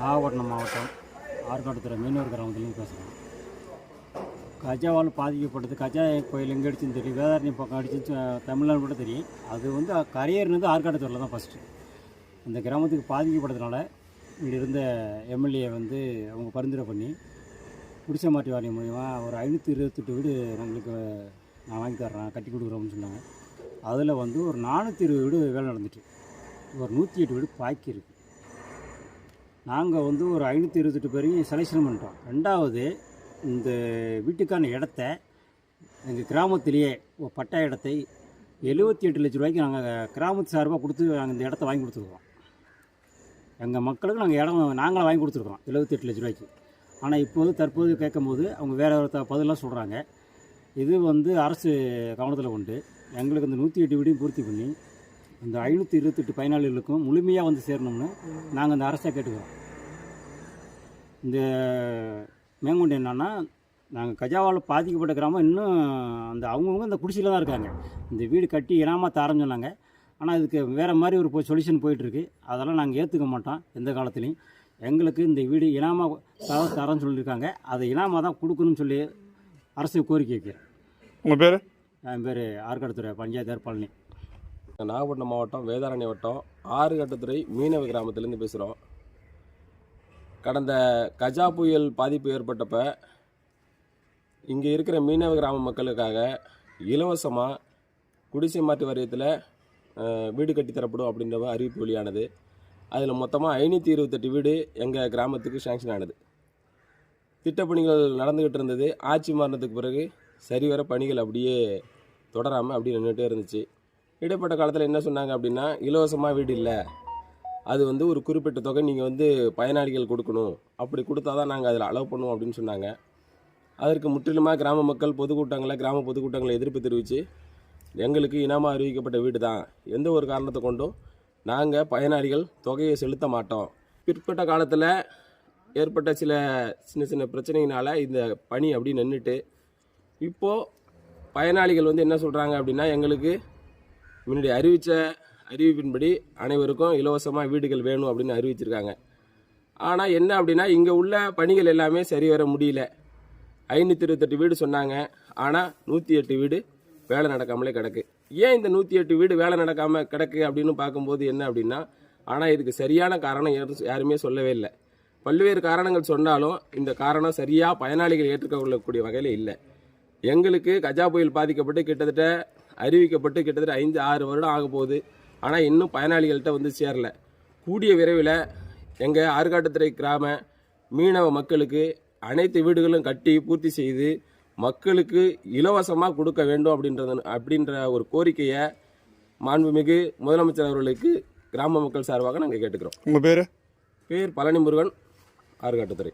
நாகப்பட்டினம் மாவட்டம் ஆற்காட்டுத்துறை மீனவர் கிராமத்துலேருந்து பேசுகிறேன் கஜாவால் பாதிக்கப்பட்டது. கஜா கோயில் எங்கே அடிச்சுன்னு தெரியும். வேதாரணி பக்கம் அடிச்சு தமிழ்நாடு கூட தெரியும். அது வந்து கரையேறினது ஆற்காட்டுத்துறையில் தான் ஃபஸ்ட்டு அந்த கிராமத்துக்கு பாதிக்கப்பட்டதுனால இங்கே இருந்த எம்எல்ஏ வந்து அவங்க பரிந்துரை பண்ணி குடிசை மாற்றி வாரியம் மூலிமா ஒரு ஐநூற்றி இருபத்தெட்டு வீடு உங்களுக்கு நான் வாங்கி தர்றேன் கட்டி கொடுக்குறோம்னு சொன்னாங்க. அதில் வந்து ஒரு நானூற்றி இருபது வீடு வேலை நடந்துட்டு ஒரு நூற்றி எட்டு வீடு பாக்கி இருக்குது நாங்கள் வந்து ஒரு ஐநூற்றி இருபத்தெட்டு பேரையும் செலெக்ஷன் பண்ணிட்டோம். ரெண்டாவது இந்த வீட்டுக்கான இடத்த எங்கள் கிராமத்திலேயே ஒரு பட்டா இடத்தை எழுபத்தி எட்டு லட்ச ரூபாய்க்கு நாங்கள் கிராமத்து சார்பாக கொடுத்து நாங்கள் இந்த இடத்த வாங்கி கொடுத்துருக்கோம். எங்கள் மக்களுக்கு நாங்கள் இடம் நாங்களாம் வாங்கி கொடுத்துருக்கோம் எழுபத்தி எட்டு லட்ச ரூபாய்க்கு ஆனால் இப்போது தற்போது கேட்கும்போது அவங்க வேறு ஒரு பதிலாக சொல்கிறாங்க இது வந்து அரசு கவனத்தில் கொண்டு எங்களுக்கு இந்த நூற்றி எட்டு வீடையும் பூர்த்தி பண்ணி இந்த ஐநூற்றி இருபத்தெட்டு பயனாளிகளுக்கும் முழுமையாக வந்து சேரணும்னு நாங்கள் அந்த அரசை கேட்டுக்கிறோம். இந்த மேங்கொண்டு என்னன்னா நாங்கள் கஜாவால் பாதிக்கப்பட்ட கிராமம் இன்னும் அந்த அவங்கவுங்க இந்த குடிசையில் தான் இருக்காங்க. இந்த வீடு கட்டி இனாமல் தரேன்னு சொன்னாங்க. ஆனால் இதுக்கு வேறு மாதிரி ஒரு சொல்யூஷன் போயிட்டுருக்கு. அதெல்லாம் நாங்கள் ஏற்றுக்க மாட்டோம் எந்த காலத்துலேயும். எங்களுக்கு இந்த வீடு இனாமாக தர தரேன்னு சொல்லியிருக்காங்க. அதை இனாமாக தான் கொடுக்கணும்னு சொல்லி அரசு கோரிக்கை வைக்கிறேன் உங்கள் பேர்? என் பேர் ஆற்காடுத்துறை பஞ்சாயத்து பழனி நாகப்பட்டினம் மாவட்டம் வேதாரண்ய வட்டம் ஆறுகட்டத்துறை மீனவ கிராமத்துலேருந்து பேசுகிறோம் கடந்த கஜா புயல் பாதிப்பு ஏற்பட்டப்ப இங்கே இருக்கிற மீனவ கிராம மக்களுக்காக இலவசமாக குடிசை மாற்று வாரியத்தில் வீடு கட்டி தரப்படும் அப்படின்ற அறிவிப்பு வெளியானது. அதில் மொத்தமாக ஐநூற்றி இருபத்தெட்டு வீடு எங்கள் கிராமத்துக்கு சேங்ஷன் ஆனது. திட்டப்பணிகள் நடந்துக்கிட்டு இருந்தது. ஆட்சி மாறினதுக்கு பிறகு சரிவர பணிகள் அப்படியே தொடராமல் அப்படியே நின்றுட்டே இருந்துச்சு. இடைப்பட்ட காலத்தில் என்ன சொன்னாங்க அப்படின்னா இலவசமாக வீடு இல்லை. அது வந்து ஒரு குறிப்பிட்ட தொகை நீங்கள் வந்து பயனாளிகள் கொடுக்கணும். அப்படி கொடுத்தா தான் நாங்கள் அதில் அலோவ் பண்ணுவோம் அப்படின்னு சொன்னாங்க. அதற்கு முற்றிலுமாக கிராம மக்கள் பொதுக்கூட்டங்களை கிராம பொதுக்கூட்டங்களை எதிர்ப்பு தெரிவித்து எங்களுக்கு இனமாக அறிவிக்கப்பட்ட வீடு தான் எந்த ஒரு காரணத்தை கொண்டும் நாங்கள் பயனாளிகள் தொகையை செலுத்த மாட்டோம். பிற்பட்ட காலத்தில் ஏற்பட்ட சில சின்ன சின்ன பிரச்சனையினால் இந்த பணி அப்படி நின்றுட்டு இப்போது பயனாளிகள் வந்து என்ன சொல்கிறாங்க அப்படின்னா எங்களுக்கு முன்னாடி அறிவித்த அறிவிப்பின்படி அனைவருக்கும் இலவசமாக வீடுகள் வேணும் அப்படின்னு அறிவிச்சிருக்காங்க. ஆனால் என்ன அப்படின்னா இங்கே உள்ள பணிகள் எல்லாமே சரி வர முடியல. ஐநூற்றி இருபத்தெட்டு வீடு சொன்னாங்க. ஆனால் நூற்றி எட்டு வீடு வேலை நடக்காமலே கிடக்கு. ஏன் இந்த நூற்றி எட்டு வீடு வேலை நடக்காமல் கிடக்கு அப்படின்னு பார்க்கும்போது என்ன அப்படின்னா ஆனால் இதுக்கு சரியான காரணம் யாருமே சொல்லவே இல்லை. பல்வேறு காரணங்கள் சொன்னாலும் இந்த காரணம் சரியாக பயனாளிகள் ஏற்றுக்கொள்ளக்கூடிய வகையில் இல்லை. எங்களுக்கு கஜா புயல் பாதிக்கப்பட்டு கிட்டத்தட்ட அறிவிக்கப்பட்டு கிட்டத்தட்ட ஐந்து ஆறு வருடம் ஆக போகுது. ஆனால் இன்னும் பயனாளிகள்கிட்ட வந்து சேரல. கூடிய விரைவில் எங்கள் ஆற்காட்டுத்துறை கிராம மீனவ மக்களுக்கு அனைத்து வீடுகளும் கட்டி பூர்த்தி செய்து மக்களுக்கு இலவசமாக கொடுக்க வேண்டும் அப்படின்றது அப்படின்ற ஒரு கோரிக்கையை மாண்புமிகு முதலமைச்சர் அவர்களுக்கு கிராம மக்கள் சார்பாக நாங்கள் கேட்டுக்கிறோம். உங்கள் பேர்? பேர் பழனி முருகன் ஆற்காட்டுத்துறை